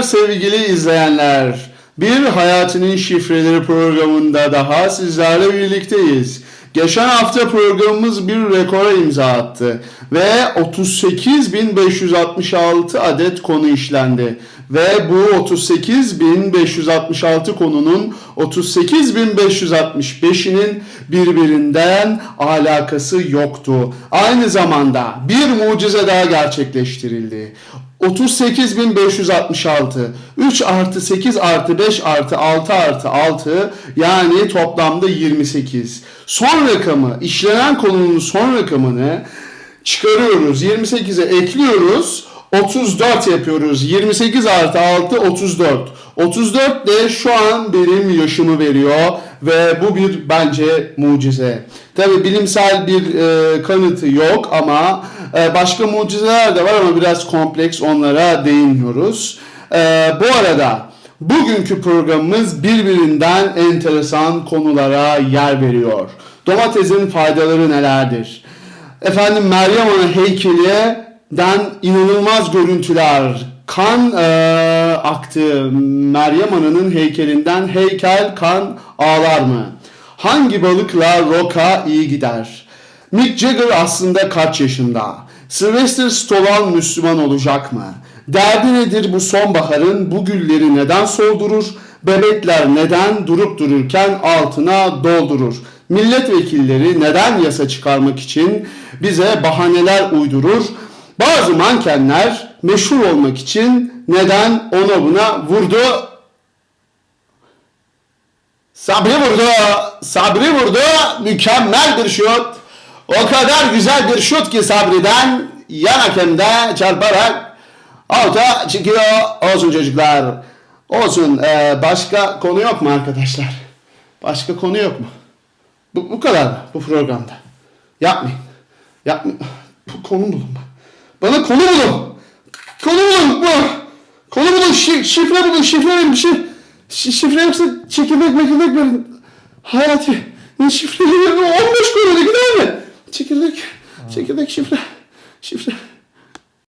Merhabalar sevgili izleyenler. Bir Hayatının Şifreleri programında daha sizlerle birlikteyiz. Geçen hafta programımız bir rekora imza attı ve 38.566 adet konu işlendi. Ve bu 38.566 konunun 38.565'inin birbirinden alakası yoktu. Aynı zamanda bir mucize daha gerçekleştirildi. 38.566 3 artı 8 artı 5 artı 6 artı 6 yani toplamda 28. Son rakamı işlenen konunun son rakamını çıkarıyoruz. 28'e ekliyoruz. 34 yapıyoruz. 28 artı 6 34. 34 de şu an benim yaşımı veriyor ve bu bir bence mucize. Tabi bilimsel bir e, kanıtı yok ama başka mucizeler de var ama biraz kompleks onlara değinmiyoruz. E, bu arada bugünkü programımız birbirinden enteresan konulara yer veriyor. Domatesin faydaları nelerdir? Efendim Meryem Ana heykelinden inanılmaz görüntüler, kan e, aktı Meryem Ana'nın heykelinden heykel kan ağlar mı? Hangi balıkla roka iyi gider? Mick Jagger aslında kaç yaşında? Sylvester Stallone Müslüman olacak mı? Derdi nedir bu sonbaharın? Bu gülleri neden soldurur? Bebekler neden durup dururken altına doldurur? Milletvekilleri neden yasa çıkarmak için bize bahaneler uydurur? Bazı mankenler meşhur olmak için neden ona buna vurdu? Sabri vurdu. Sabri vurdu. Mükemmel bir şut. O kadar güzel bir şut ki Sabri'den yan hakemde çarparak out'a çıkıyor. Olsun çocuklar. Olsun. Ee, başka konu yok mu arkadaşlar? Başka konu yok mu? Bu, bu kadar mı bu programda? Yapmayın. Yapmayın. Konu bulun. Bana konu bulun. Konu bulun. Bu. Konu bulun. Şi, şifre bulun. Şifre verin. Bir şey. Şi- şifre yoksa çekirdek mekirdek verin. Hayati. Ne şifre? 15 konu ne gider mi? Çekirdek. Şifre. Şifre.